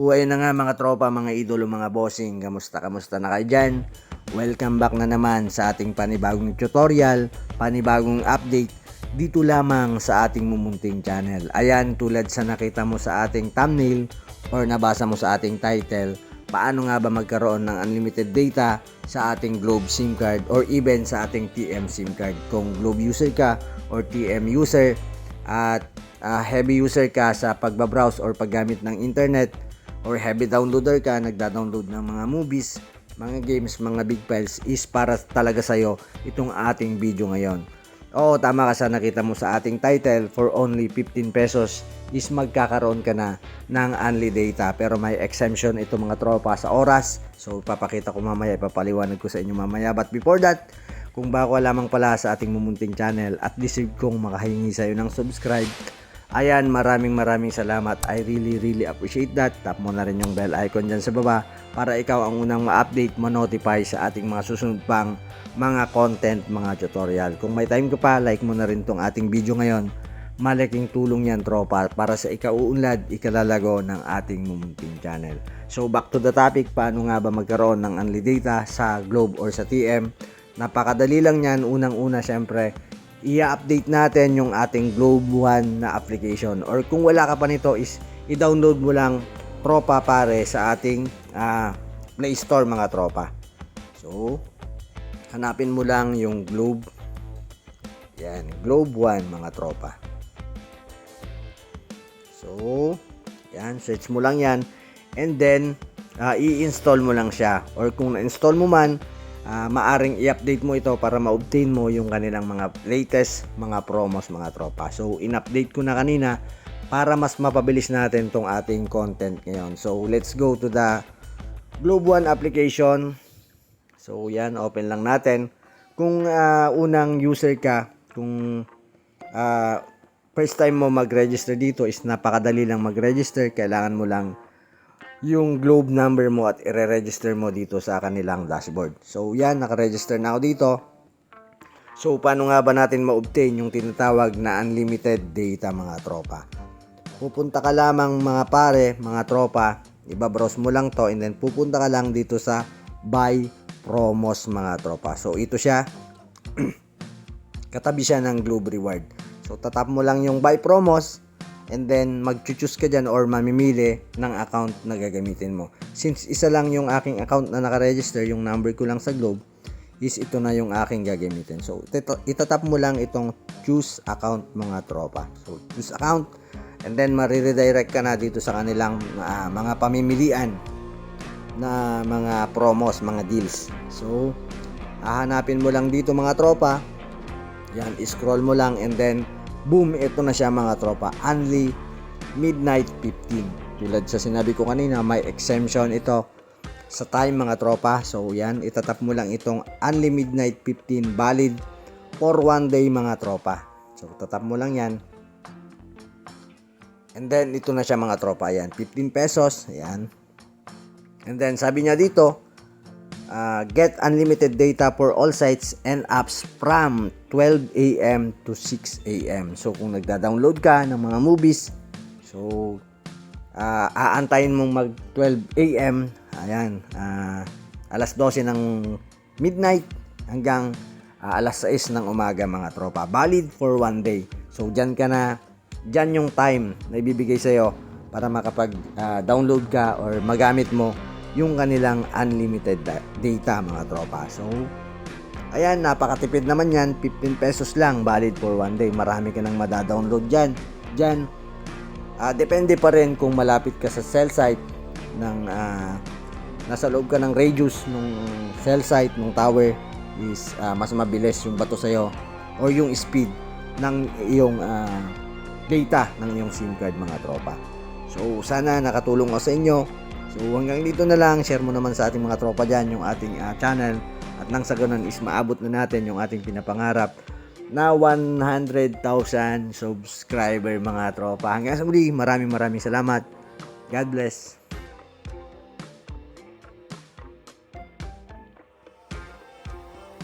Buhay na nga mga tropa, mga idolo, mga bossing. Kamusta, kamusta na kayo dyan? Welcome back na naman sa ating panibagong tutorial, panibagong update dito lamang sa ating mumunting channel. Ayan, tulad sa nakita mo sa ating thumbnail or nabasa mo sa ating title, paano nga ba magkaroon ng unlimited data sa ating Globe SIM card or even sa ating TM SIM card. Kung Globe user ka or TM user at ah, heavy user ka sa pagbabrowse or paggamit ng internet or heavy downloader ka, nagda-download ng mga movies, mga games, mga big files is para talaga sa'yo itong ating video ngayon. Oo, tama ka sa nakita mo sa ating title, for only 15 pesos is magkakaroon ka na ng unli data. Pero may exemption ito mga tropa sa oras. So, papakita ko mamaya, ipapaliwanag ko sa inyo mamaya. But before that, kung bago lamang pala sa ating mumunting channel at deserve kong makahingi sa'yo ng subscribe, ayan, maraming maraming salamat. I really, really appreciate that. Tap mo na rin yung bell icon dyan sa baba para ikaw ang unang ma-update, ma-notify sa ating mga susunod pang mga content, mga tutorial. Kung may time ka pa, like mo na rin tong ating video ngayon. Malaking tulong yan, tropa, para sa ikauunlad, ikalalago ng ating mumunting channel. So, back to the topic, paano nga ba magkaroon ng unli data sa Globe or sa TM? Napakadali lang yan. Unang-una, syempre, i-update natin yung ating Globe One na application. Or kung wala ka pa nito, is i-download mo lang tropa pare sa ating ah, Play Store mga tropa. So, hanapin mo lang yung Globe. Yan, Globe One mga tropa. So, yan, search mo lang yan. And then, ah, i-install mo lang siya. Or kung na-install mo man, ah, maaring i-update mo ito para ma-obtain mo yung kanilang mga latest mga promos mga tropa. So, in-update ko na kanina para mas mapabilis natin tong ating content ngayon. So, let's go to the Globe One application. So, yan, open lang natin. Kung ah, unang user ka, kung ah, first time mo mag-register dito is napakadali lang mag-register. Kailangan mo lang yung globe number mo at ire-register mo dito sa kanilang dashboard. So, yan, naka-register na ako dito. So, paano nga ba natin ma-obtain yung tinatawag na unlimited data mga tropa? Pupunta ka lamang mga pare, mga tropa, ibabrowse mo lang to and then pupunta ka lang dito sa buy promos mga tropa. So, ito siya. Katabi siya ng Globe Reward. So, tatap mo lang yung buy promos and then mag-choose ka dyan or mamimili ng account na gagamitin mo. Since isa lang yung aking account na nakaregister, yung number ko lang sa Globe, is ito na yung aking gagamitin. So, itatap mo lang itong choose account mga tropa. So, choose account and then mariredirect ka na dito sa kanilang ah, mga pamimilian na mga promos, mga deals. So, hahanapin mo lang dito mga tropa. Yan, scroll mo lang and then boom, ito na siya mga tropa. Only midnight 15. Tulad sa sinabi ko kanina, may exemption ito sa time mga tropa. So, yan, itatap mo lang itong only midnight 15 valid for one day mga tropa. So, tatap mo lang yan. And then, ito na siya mga tropa. Ayan, 15 pesos. Ayan. And then, sabi niya dito, uh, get unlimited data for all sites and apps from 12 a.m. to 6 a.m. So, kung nagda-download ka ng mga movies, so, uh, aantayin mong mag 12 a.m. Ayan, ah, alas 12 ng midnight hanggang ah, alas 6 ng umaga mga tropa. Valid for one day. So, dyan ka na, dyan yung time na ibibigay sa'yo para makapag-download ka or magamit mo yung kanilang unlimited da- data mga tropa. So, ayan, napakatipid naman yan. 15 pesos lang, valid for one day. Marami ka nang madadownload dyan. Dyan, ah, depende pa rin kung malapit ka sa cell site ng ah, nasa loob ka ng radius ng cell site ng tower is ah, mas mabilis yung bato sa'yo or yung speed ng iyong ah, data ng iyong SIM card mga tropa. So sana nakatulong ako sa inyo. So hanggang dito na lang, share mo naman sa ating mga tropa dyan yung ating ah, channel at nang sa ganun is maabot na natin yung ating pinapangarap na 100,000 subscriber mga tropa. Hanggang sa muli, maraming maraming salamat. God bless.